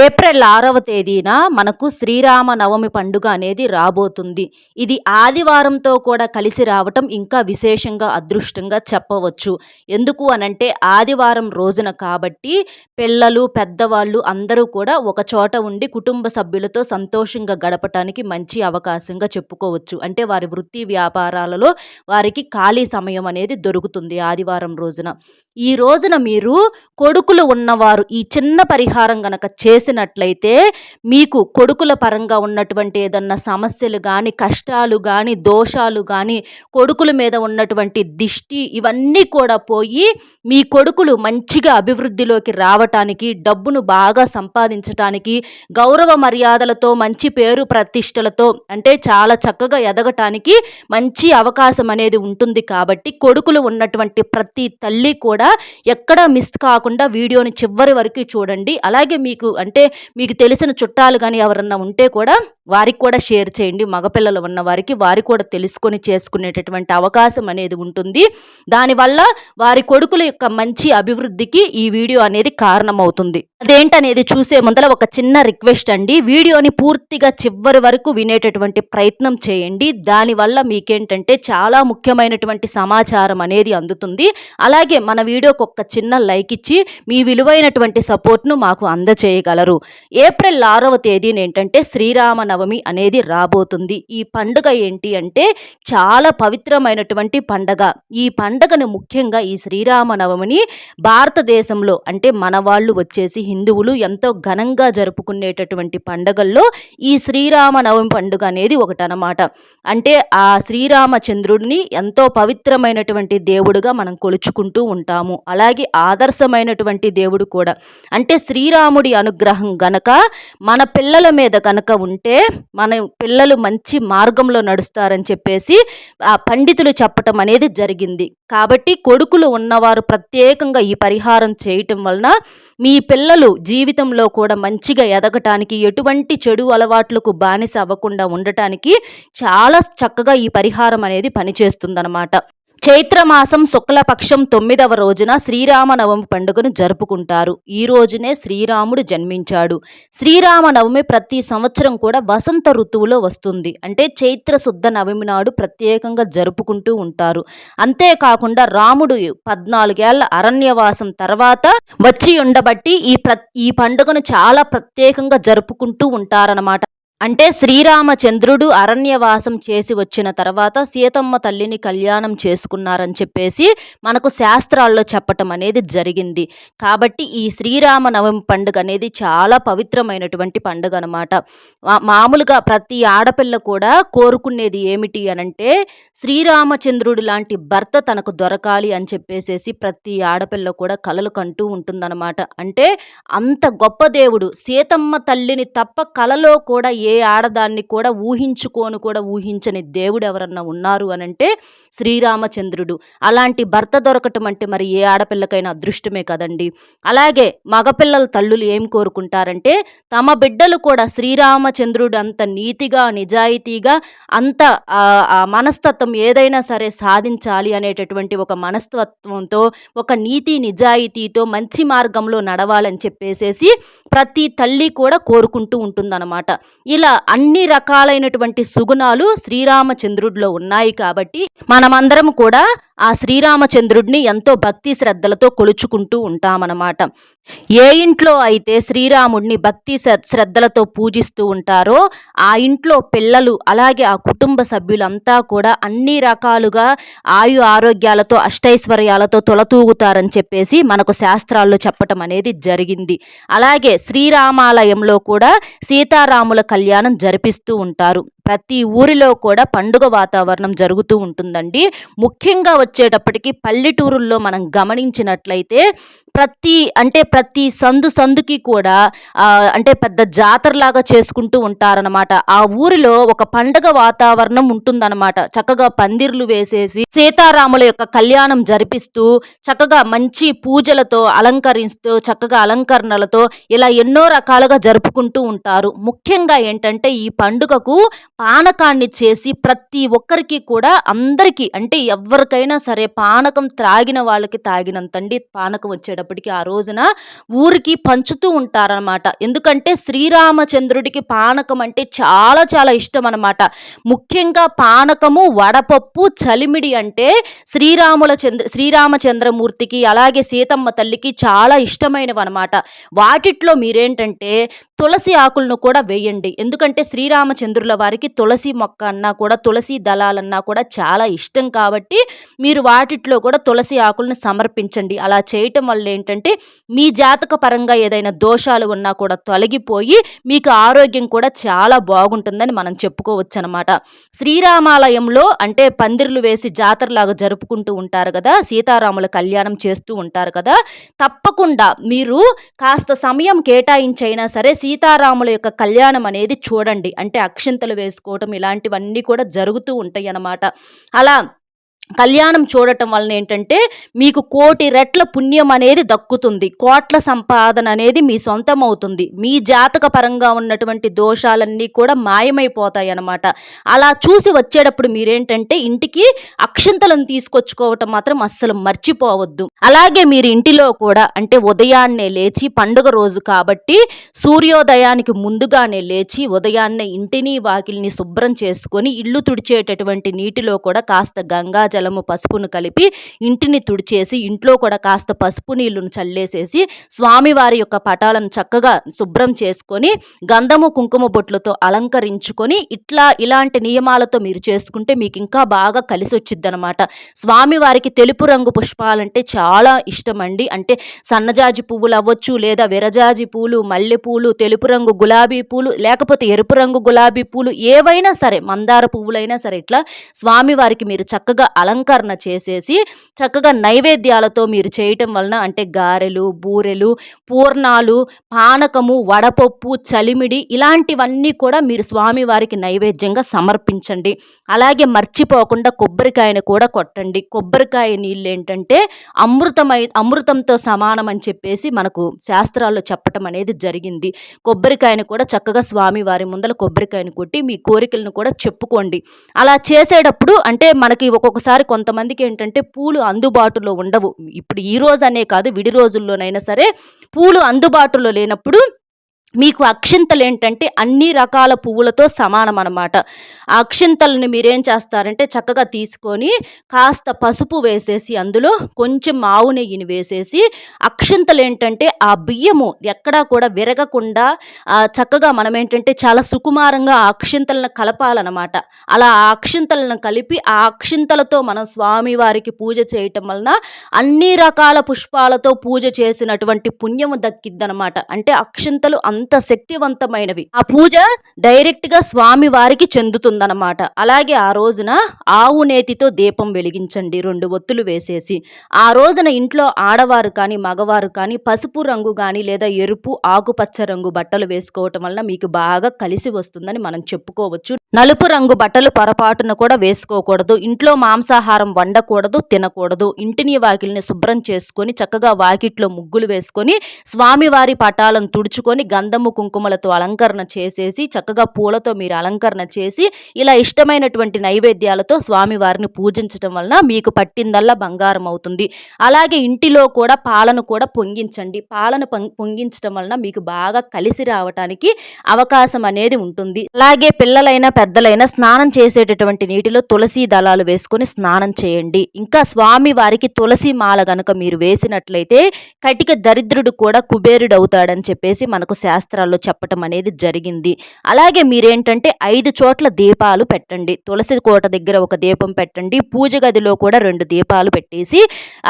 April ఆరవ తేదీన మనకు శ్రీరామ నవమి పండుగ అనేది రాబోతుంది. ఇది ఆదివారంతో కూడా కలిసి రావటం ఇంకా విశేషంగా అదృష్టంగా చెప్పవచ్చు. ఎందుకు అనంటే ఆదివారం రోజున కాబట్టి పిల్లలు పెద్దవాళ్ళు అందరూ కూడా ఒక చోట ఉండి కుటుంబ సభ్యులతో సంతోషంగా గడపటానికి మంచి అవకాశంగా చెప్పుకోవచ్చు. అంటే వారి వృత్తి వ్యాపారాలలో వారికి ఖాళీ సమయం అనేది దొరుకుతుంది ఆదివారం రోజున. ఈ రోజున మీరు కొడుకులు ఉన్నవారు ఈ చిన్న పరిహారం గనక చేసినట్లయితే మీకు కొడుకుల పరంగా ఉన్నటువంటి ఏదన్నా సమస్యలు కానీ కష్టాలు కానీ దోషాలు కానీ కొడుకుల మీద ఉన్నటువంటి దిష్టి ఇవన్నీ కూడా పోయి మీ కొడుకులు మంచిగా అభివృద్ధిలోకి రావటానికి డబ్బును బాగా సంపాదించటానికి గౌరవ మర్యాదలతో మంచి పేరు ప్రతిష్టలతో అంటే చాలా చక్కగా ఎదగటానికి మంచి అవకాశం అనేది ఉంటుంది కాబట్టి కొడుకులు ఉన్నటువంటి ప్రతి తల్లి కూడా ఎక్కడా మిస్ కాకుండా వీడియోని చివరి వరకు చూడండి. అలాగే మీకు అంటే మీకు తెలిసిన చుట్టాలు కానీ ఎవరన్నా ఉంటే కూడా వారికి కూడా షేర్ చేయండి. మగపిల్లలు ఉన్న వారికి వారి కూడా తెలుసుకొని చేసుకునేటటువంటి అవకాశం అనేది ఉంటుంది. దానివల్ల వారి కొడుకుల యొక్క మంచి అభివృద్ధికి ఈ వీడియో అనేది కారణమవుతుంది. అదేంటనేది చూసే ముందర ఒక చిన్న రిక్వెస్ట్ అండి. వీడియోని పూర్తిగా చివరి వరకు వినేటటువంటి ప్రయత్నం చేయండి. దానివల్ల మీకేంటంటే చాలా ముఖ్యమైనటువంటి సమాచారం అనేది అందుతుంది. అలాగే మన వీడియోకి ఒక చిన్న లైక్ ఇచ్చి మీ విలువైనటువంటి సపోర్ట్ను మాకు అందచేయగలరు. ఏప్రిల్ ఆరవ తేదీన ఏంటంటే శ్రీరామ నవమి అనేది రాబోతుంది. ఈ పండుగ ఏంటి అంటే చాలా పవిత్రమైనటువంటి పండగ. ఈ పండగను ముఖ్యంగా ఈ శ్రీరామనవమిని భారతదేశంలో అంటే మన వాళ్ళు వచ్చేసి హిందువులు ఎంతో ఘనంగా జరుపుకునేటటువంటి పండగల్లో ఈ శ్రీరామనవమి పండుగ అనేది ఒకటనమాట అంటే ఆ శ్రీరామచంద్రుడిని ఎంతో పవిత్రమైనటువంటి దేవుడుగా మనం కొలుచుకుంటూ ఉంటాము. అలాగే ఆదర్శమైనటువంటి దేవుడు కూడా. అంటే శ్రీరాముడి అనుగ్రహం గనక మన పిల్లల మీద కనుక ఉంటే మన పిల్లలు మంచి మార్గంలో నడుస్తారని చెప్పేసి ఆ పండితులు చెప్పటం అనేది జరిగింది. కాబట్టి కొడుకులు ఉన్నవారు ప్రత్యేకంగా ఈ పరిహారం చేయటం వలన మీ పిల్లలు జీవితంలో కూడా మంచిగా ఎదగటానికి ఎటువంటి చెడు అలవాట్లకు బానిస అవ్వకుండా ఉండటానికి చాలా చక్కగా ఈ పరిహారం అనేది పనిచేస్తుందన్నమాట. చైత్రమాసం శుక్లపక్షం తొమ్మిదవ రోజున శ్రీరామనవమి పండుగను జరుపుకుంటారు. ఈ రోజునే శ్రీరాముడు జన్మించాడు. శ్రీరామనవమి ప్రతి సంవత్సరం కూడా వసంత ఋతువులో వస్తుంది. అంటే చైత్ర శుద్ధ నవమి నాడు ప్రత్యేకంగా జరుపుకుంటూ ఉంటారు. అంతేకాకుండా రాముడు పద్నాలుగేళ్ళ అరణ్యవాసం తర్వాత వచ్చి ఉండబట్టి ఈ ప్ర ఈ పండుగను చాలా ప్రత్యేకంగా జరుపుకుంటూ ఉంటారనమాట అంటే శ్రీరామచంద్రుడు అరణ్యవాసం చేసి వచ్చిన తర్వాత సీతమ్మ తల్లిని కళ్యాణం చేసుకున్నారని చెప్పేసి మనకు శాస్త్రాల్లో చెప్పటం అనేది జరిగింది. కాబట్టి ఈ శ్రీరామ నవమి పండుగ అనేది చాలా పవిత్రమైనటువంటి పండుగ అనమాట మామూలుగా ప్రతి ఆడపిల్ల కూడా కోరుకునేది ఏమిటి అనంటే శ్రీరామచంద్రుడు లాంటి భర్త తనకు దొరకాలి అని చెప్పేసేసి ప్రతి ఆడపిల్ల కూడా కలలు కంటూ ఉంటుందన్నమాట. అంటే అంత గొప్ప దేవుడు. సీతమ్మ తల్లిని తప్ప కలలో కూడా ఏ ఏ ఆడదాన్ని కూడా ఊహించుకోను కూడా ఊహించని దేవుడు ఎవరన్నా ఉన్నారు అని అంటే శ్రీరామచంద్రుడు. అలాంటి భర్త దొరకటం అంటే మరి ఏ ఆడపిల్లకైనా అదృష్టమే కదండి. అలాగే మగపిల్లల తల్లులు ఏం కోరుకుంటారంటే తమ బిడ్డలు కూడా శ్రీరామచంద్రుడు అంత నీతిగా నిజాయితీగా అంత మనస్తత్వం ఏదైనా సరే సాధించాలి అనేటటువంటి ఒక మనస్తత్వంతో ఒక నీతి నిజాయితీతో మంచి మార్గంలో నడవాలని చెప్పేసేసి ప్రతి తల్లి కూడా కోరుకుంటూ ఉంటుందన్నమాట. ఇలా అన్ని రకాలైనటువంటి సుగుణాలు శ్రీరామచంద్రుడిలో ఉన్నాయి కాబట్టి మనమందరం కూడా ఆ శ్రీరామచంద్రుడిని ఎంతో భక్తి శ్రద్ధలతో కొలుచుకుంటూ ఉంటామన్నమాట. ఏ ఇంట్లో అయితే శ్రీరాముడిని భక్తి శ్రద్ధలతో పూజిస్తూ ఉంటారో ఆ ఇంట్లో పిల్లలు అలాగే ఆ కుటుంబ సభ్యులంతా కూడా అన్ని రకాలుగా ఆయు ఆరోగ్యాలతో అష్టైశ్వర్యాలతో తొలతూగుతారని చెప్పేసి మనకు శాస్త్రాల్లో చెప్పటం అనేది జరిగింది. అలాగే శ్రీరామాలయంలో కూడా సీతారాముల కళ్యాణం జరిపిస్తూ ఉంటారు. ప్రతి ఊరిలో కూడా పండుగ వాతావరణం జరుగుతూ ఉంటుందండి. ముఖ్యంగా వచ్చేటప్పటికి పల్లెటూరుల్లో మనం గమనించినట్లయితే ప్రతి అంటే ప్రతి సందు సందుకి కూడా అంటే పెద్ద జాతరలాగా చేసుకుంటూ ఉంటారనమాట ఆ ఊరిలో ఒక పండగ వాతావరణం ఉంటుందన్నమాట. చక్కగా పందిర్లు వేసేసి సీతారాముల యొక్క కళ్యాణం జరిపిస్తూ చక్కగా మంచి పూజలతో అలంకరిస్తూ చక్కగా అలంకరణలతో ఇలా ఎన్నో రకాలుగా జరుపుకుంటూ ఉంటారు. ముఖ్యంగా ఏంటంటే ఈ పండుగకు పానకాన్ని చేసి ప్రతి ఒక్కరికి కూడా అందరికీ అంటే ఎవరికైనా సరే పానకం త్రాగిన వాళ్ళకి తాగినంతండి పానకం వచ్చేటప్పటికి ఆ రోజున ఊరికి పంచుతూ ఉంటారనమాట ఎందుకంటే శ్రీరామచంద్రుడికి పానకం అంటే చాలా చాలా ఇష్టం అనమాట ముఖ్యంగా పానకము వడపప్పు చలిమిడి అంటే శ్రీరాముల చంద్ర శ్రీరామచంద్రమూర్తికి అలాగే సీతమ్మ తల్లికి చాలా ఇష్టమైనవి అనమాట వాటిట్లో మీరేంటంటే తులసి ఆకులను కూడా వేయండి. ఎందుకంటే శ్రీరామచంద్రుల వారికి తులసి మొక్క అన్నా కూడా తులసి దళాలన్నా కూడా చాలా ఇష్టం కాబట్టి మీరు వాటిట్లో కూడా తులసి ఆకులను సమర్పించండి. అలా చేయటం వల్ల ఏంటంటే మీ జాతక పరంగా ఏదైనా దోషాలు ఉన్నా కూడా తొలగిపోయి మీకు ఆరోగ్యం కూడా చాలా బాగుంటుందని మనం చెప్పుకోవచ్చు అనమాట శ్రీరామాలయంలో అంటే పందిర్లు వేసి జాతరలాగా జరుపుకుంటూ ఉంటారు కదా సీతారాముల కళ్యాణం చేస్తూ ఉంటారు కదా తప్పకుండా మీరు కాస్త సమయం కేటాయించైనా సరే సీతారాముల యొక్క కళ్యాణం అనేది చూడండి. అంటే అక్షింతలు వేసుకోవటం ఇలాంటివన్నీ కూడా జరుగుతూ ఉంటాయి అన్నమాట అలా కళ్యాణం చూడటం వలన ఏంటంటే మీకు కోటి రెట్ల పుణ్యం అనేది దక్కుతుంది. కోట్ల సంపాదన అనేది మీ సొంతం అవుతుంది మీ జాతక పరంగా ఉన్నటువంటి దోషాలన్నీ కూడా మాయమైపోతాయి అన్నమాట. అలా చూసి వచ్చేటప్పుడు మీరేంటంటే ఇంటికి అక్షింతలను తీసుకొచ్చుకోవటం మాత్రం అస్సలు మర్చిపోవద్దు. అలాగే మీరు ఇంటిలో కూడా అంటే ఉదయాన్నే లేచి పండుగ రోజు కాబట్టి సూర్యోదయానికి ముందుగానే లేచి ఉదయాన్నే ఇంటిని వాకిల్ని శుభ్రం చేసుకొని ఇల్లు తుడిచేటటువంటి నీటిలో కూడా కాస్త గంగాజలం జలము పసుపును కలిపి ఇంటిని తుడిచేసి ఇంట్లో కూడా కాస్త పసుపు నీళ్ళను చల్లేసేసి స్వామివారి యొక్క పటాలను చక్కగా శుభ్రం చేసుకొని గంధము కుంకుమ బొట్లతో అలంకరించుకొని ఇట్లా ఇలాంటి నియమాలతో మీరు చేసుకుంటే మీకు ఇంకా బాగా కలిసి వచ్చిద్ది అనమాట స్వామివారికి తెలుపు రంగు పుష్పాలంటే చాలా ఇష్టం అండి అంటే సన్నజాజి పువ్వులు అవ్వచ్చు లేదా విరజాజి పూలు మల్లెపూలు తెలుపు రంగు గులాబీ పూలు లేకపోతే ఎరుపు రంగు గులాబీ పూలు ఏవైనా సరే మందార పువ్వులైనా సరే ఇట్లా స్వామివారికి మీరు చక్కగా అలంకరణ చేసేసి చక్కగా నైవేద్యాలతో మీరు చేయటం వలన అంటే గారెలు బూరెలు పూర్ణాలు పానకము వడపప్పు చలిమిడి ఇలాంటివన్నీ కూడా మీరు స్వామివారికి నైవేద్యంగా సమర్పించండి. అలాగే మర్చిపోకుండా కొబ్బరికాయను కూడా కొట్టండి. కొబ్బరికాయ నీళ్ళు ఏంటంటే అమృతమై అమృతంతో సమానం అని చెప్పేసి మనకు శాస్త్రాల్లో చెప్పటం అనేది జరిగింది. కొబ్బరికాయను కూడా చక్కగా స్వామివారి ముందల కొబ్బరికాయను కొట్టి మీ కోరికలను కూడా చెప్పుకోండి. అలా చేసేటప్పుడు అంటే మనకి ఒక్కొక్కసారి కొంతమందికి ఏంటంటే పూలు అందుబాటులో ఉండవు. ఇప్పుడు ఈ రోజు అనే కాదు విడి రోజుల్లోనైనా సరే పూలు అందుబాటులో లేనప్పుడు మీకు అక్షింతలు ఏంటంటే అన్ని రకాల పువ్వులతో సమానం అనమాట ఆ అక్షింతలను మీరేం చేస్తారంటే చక్కగా తీసుకొని కాస్త పసుపు వేసేసి అందులో కొంచెం ఆవు నెయ్యిని వేసేసి అక్షింతలు ఏంటంటే ఆ బియ్యము ఎక్కడా కూడా విరగకుండా చక్కగా మనం ఏంటంటే చాలా సుకుమారంగా ఆ అక్షింతలను కలపాలన్నమాట. అలా ఆ అక్షింతలను కలిపి ఆ అక్షింతలతో మనం స్వామివారికి పూజ చేయటం వలన అన్ని రకాల పుష్పాలతో పూజ చేసినటువంటి పుణ్యము దక్కిద్దనమాట అంటే అక్షింతలు అంత శక్తివంతమైనవి. ఆ పూజ డైరెక్ట్గా స్వామి వారికి చెందుతుందన్నమాట. అలాగే ఆ రోజున ఆవు నేతితో దీపం వెలిగించండి రెండు ఒత్తులు వేసేసి. ఆ రోజున ఇంట్లో ఆడవారు కానీ మగవారు కానీ పసుపు రంగు కానీ లేదా ఎరుపు ఆకుపచ్చ రంగు బట్టలు వేసుకోవటం వలన మీకు బాగా కలిసి వస్తుందని మనం చెప్పుకోవచ్చు. నలుపు రంగు బట్టలు పొరపాటున కూడా వేసుకోకూడదు. ఇంట్లో మాంసాహారం వండకూడదు తినకూడదు. ఇంటిని వాకిల్ని శుభ్రం చేసుకొని చక్కగా వాకిట్లో ముగ్గులు వేసుకొని స్వామివారి పటాలను తుడుచుకొని గంధము కుంకుమలతో అలంకరణ చేసేసి చక్కగా పూలతో మీరు అలంకరణ చేసి ఇలా ఇష్టమైనటువంటి నైవేద్యాలతో స్వామివారిని పూజించడం వలన మీకు పట్టిందల్లా బంగారం అవుతుంది. అలాగే ఇంటిలో కూడా పాలను కూడా పొంగించండి. పాలను పొంగించడం వలన మీకు బాగా కలిసి రావటానికి అవకాశం అనేది ఉంటుంది. అలాగే పిల్లలైనా పెద్దలైనా స్నానం చేసేటటువంటి నీటిలో తులసి దళాలు వేసుకొని స్నానం చేయండి. ఇంకా స్వామి వారికి తులసి మాల గనుక మీరు వేసినట్లయితే కటిక దరిద్రుడు కూడా కుబేరుడు అవుతాడని చెప్పేసి మనకు శాస్త్రాల్లో చెప్పటం అనేది జరిగింది. అలాగే మీరేంటంటే ఐదు చోట్ల దీపాలు పెట్టండి. తులసి కోట దగ్గర ఒక దీపం పెట్టండి. పూజ గదిలో కూడా రెండు దీపాలు పెట్టేసి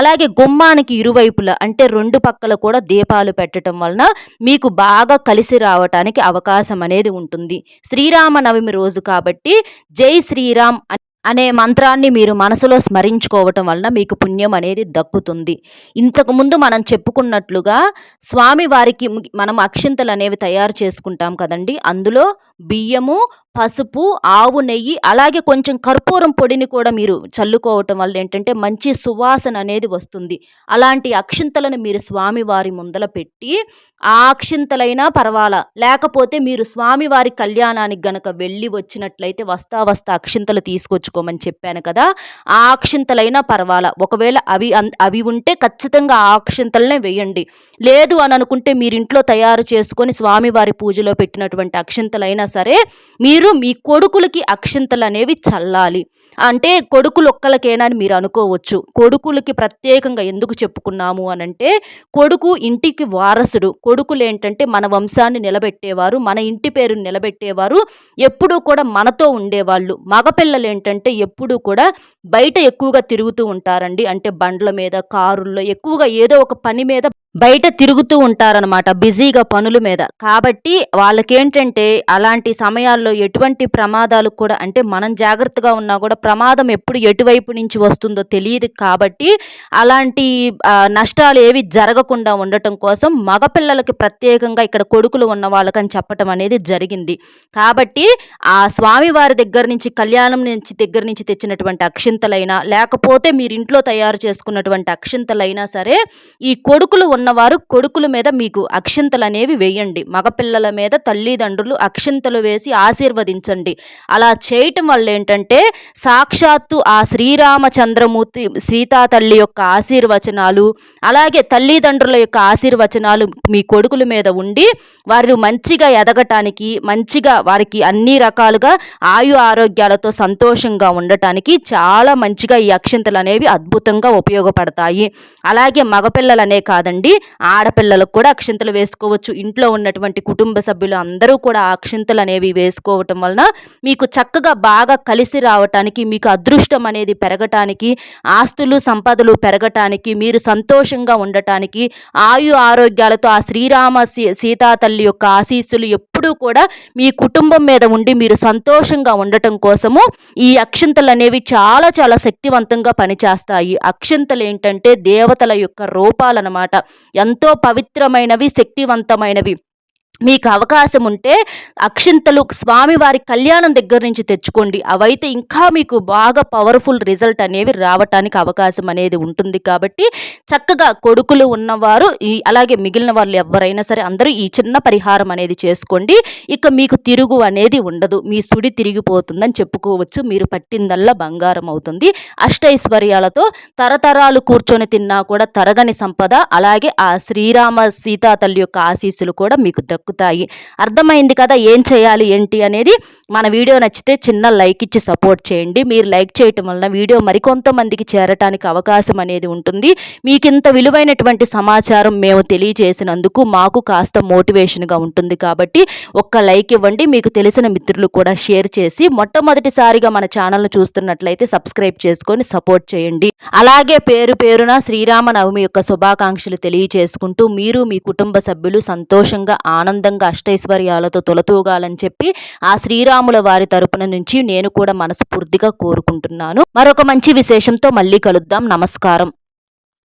అలాగే గుమ్మానికి ఇరువైపులా అంటే రెండు పక్కల కూడా దీపాలు పెట్టడం వలన మీకు బాగా కలిసి రావటానికి అవకాశం అనేది ఉంటుంది. శ్రీరామనవమి రోజు కాబట్టి జై శ్రీరామ్ అనే మంత్రాన్ని మీరు మనసులో స్మరించుకోవటం వలన మీకు పుణ్యం అనేది దక్కుతుంది. ఇంతకుముందు మనం చెప్పుకున్నట్లుగా స్వామివారికి మనం అక్షింతలు అనేవి తయారు చేసుకుంటాం కదండి. అందులో బియ్యము పసుపు ఆవు నెయ్యి అలాగే కొంచెం కర్పూరం పొడిని కూడా మీరు చల్లుకోవటం వల్ల ఏంటంటే మంచి సువాసన అనేది వస్తుంది. అలాంటి అక్షింతలను మీరు స్వామివారి ముందల పెట్టి ఆ అక్షింతలైనా పర్వాలా? లేకపోతే మీరు స్వామివారి కళ్యాణానికి గనక వెళ్ళి వచ్చినట్లయితే వస్తా వస్తా అక్షింతలు తీసుకొచ్చుకోమని చెప్పాను కదా ఆ అక్షింతలైనా పర్వాలా? ఒకవేళ అవి అవి ఉంటే ఖచ్చితంగా ఆ అక్షింతలనే వేయండి. లేదు అని అనుకుంటే మీరు ఇంట్లో తయారు చేసుకొని స్వామివారి పూజలో పెట్టినటువంటి అక్షింతలైనా సరే మీరు మీ కొడుకులకి అక్షింతలు అనేవి చల్లాలి. అంటే కొడుకులు ఒక్కలకేనా అని మీరు అనుకోవచ్చు. కొడుకులకి ప్రత్యేకంగా ఎందుకు చెప్పుకున్నాము అని అంటే కొడుకు ఇంటికి వారసుడు. కొడుకులు ఏంటంటే మన వంశాన్ని నిలబెట్టేవారు మన ఇంటి పేరుని నిలబెట్టేవారు ఎప్పుడూ కూడా మనతో ఉండేవాళ్ళు. మగపిల్లలు ఏంటంటే ఎప్పుడూ కూడా బయట ఎక్కువగా తిరుగుతూ ఉంటారండి. అంటే బండ్ల మీద కారుల్లో ఎక్కువగా ఏదో ఒక పని మీద బయట తిరుగుతూ ఉంటారనమాట బిజీగా పనుల మీద. కాబట్టి వాళ్ళకేంటంటే అలాంటి సమయాల్లో ఎటువంటి ప్రమాదాలు కూడా అంటే మనం జాగ్రత్తగా ఉన్నా కూడా ప్రమాదం ఎప్పుడు ఎటువైపు నుంచి వస్తుందో తెలియదు కాబట్టి అలాంటి నష్టాలు ఏవి జరగకుండా ఉండటం కోసం మగపిల్లలకి ప్రత్యేకంగా ఇక్కడ కొడుకులు ఉన్న వాళ్ళకని చెప్పటం అనేది జరిగింది. కాబట్టి ఆ స్వామివారి దగ్గర నుంచి కళ్యాణం నుంచి దగ్గర నుంచి తెచ్చినటువంటి అక్షింతలైనా లేకపోతే మీరు ఇంట్లో తయారు చేసుకున్నటువంటి అక్షింతలైనా సరే ఈ కొడుకులు ఉన్నవారు కొడుకుల మీద మీకు అక్షింతలు అనేవి వేయండి. మగపిల్లల మీద తల్లిదండ్రులు అక్షింతలు వేసి ఆశీర్వదించండి. అలా చేయటం వల్ల ఏంటంటే సాక్షాత్తు ఆ శ్రీరామచంద్రమూర్తి సీతా తల్లి యొక్క ఆశీర్వచనాలు అలాగే తల్లిదండ్రుల యొక్క ఆశీర్వచనాలు మీ కొడుకుల మీద ఉండి వారు మంచిగా ఎదగటానికి మంచిగా వారికి అన్ని రకాలుగా ఆయు ఆరోగ్యాలతో సంతోషంగా ఉండటానికి చాలా మంచిగా ఈ అక్షింతలు అనేవి అద్భుతంగా ఉపయోగపడతాయి. అలాగే మగపిల్లలనే కాదండి ఆడపిల్లలకు కూడా అక్షింతలు వేసుకోవచ్చు. ఇంట్లో ఉన్నటువంటి కుటుంబ సభ్యులు అందరూ కూడా అక్షింతలు అనేవి వేసుకోవటం వలన మీకు చక్కగా బాగా కలిసి రావటానికి మీకు అదృష్టం అనేది పెరగటానికి ఆస్తులు సంపదలు పెరగటానికి మీరు సంతోషంగా ఉండటానికి ఆయు ఆరోగ్యాలతో ఆ శ్రీరామ సీతా తల్లి యొక్క ఆశీస్సులు ఎప్పుడూ కూడా మీ కుటుంబం మీద ఉండి మీరు సంతోషంగా ఉండటం కోసము ఈ అక్షింతలు అనేవి చాలా చాలా శక్తివంతంగా పనిచేస్తాయి. అక్షింతలు ఏంటంటే దేవతల యొక్క రూపాలన్నమాట. ఎంతో పవిత్రమైనవి శక్తివంతమైనవి. మీకు అవకాశం ఉంటే అక్షింతలు స్వామివారి కళ్యాణం దగ్గర నుంచి తెచ్చుకోండి. అవైతే ఇంకా మీకు బాగా పవర్ఫుల్ రిజల్ట్ అనేవి రావటానికి అవకాశం అనేది ఉంటుంది. కాబట్టి చక్కగా కొడుకులు ఉన్నవారు ఈ అలాగే మిగిలిన వాళ్ళు ఎవరైనా సరే అందరూ ఈ చిన్న పరిహారం అనేది చేసుకోండి. ఇక మీకు తిరుగు అనేది ఉండదు. మీ సుడి తిరిగిపోతుందని చెప్పుకోవచ్చు. మీరు పట్టిందల్లా బంగారం అవుతుంది. అష్టైశ్వర్యాలతో తరతరాలు కూర్చొని తిన్నా కూడా తరగని సంపద అలాగే ఆ శ్రీరామ సీతా తల్లి యొక్క ఆశీస్సులు కూడా మీకు దక్కుతాయి. అర్థమైంది కదా ఏం చేయాలి ఏంటి అనేది? మన వీడియో నచ్చితే చిన్న లైక్ ఇచ్చి సపోర్ట్ చేయండి. మీరు లైక్ చేయటం వలన వీడియో మరికొంతమందికి చేరటానికి అవకాశం అనేది ఉంటుంది. మీకు ఇంత విలువైనటువంటి సమాచారం మేము తెలియజేసినందుకు మాకు కాస్త మోటివేషన్గా ఉంటుంది కాబట్టి ఒక్క లైక్ ఇవ్వండి. మీకు తెలిసిన మిత్రులు కూడా షేర్ చేసి మొట్టమొదటిసారిగా మన ఛానల్ను చూస్తున్నట్లయితే సబ్స్క్రైబ్ చేసుకొని సపోర్ట్ చేయండి. అలాగే పేరు పేరున శ్రీరామనవమి యొక్క శుభాకాంక్షలు తెలియజేసుకుంటూ మీరు మీ కుటుంబ సభ్యులు సంతోషంగా ఆనంద ఆనందంగా అష్టైశ్వర్యాలతో తొలతూగాలని చెప్పి ఆ శ్రీరాముల వారి తరపున నుంచి నేను కూడా మనస్ఫూర్తిగా కోరుకుంటున్నాను. మరొక మంచి విశేషంతో మళ్ళీ కలుద్దాం. నమస్కారం.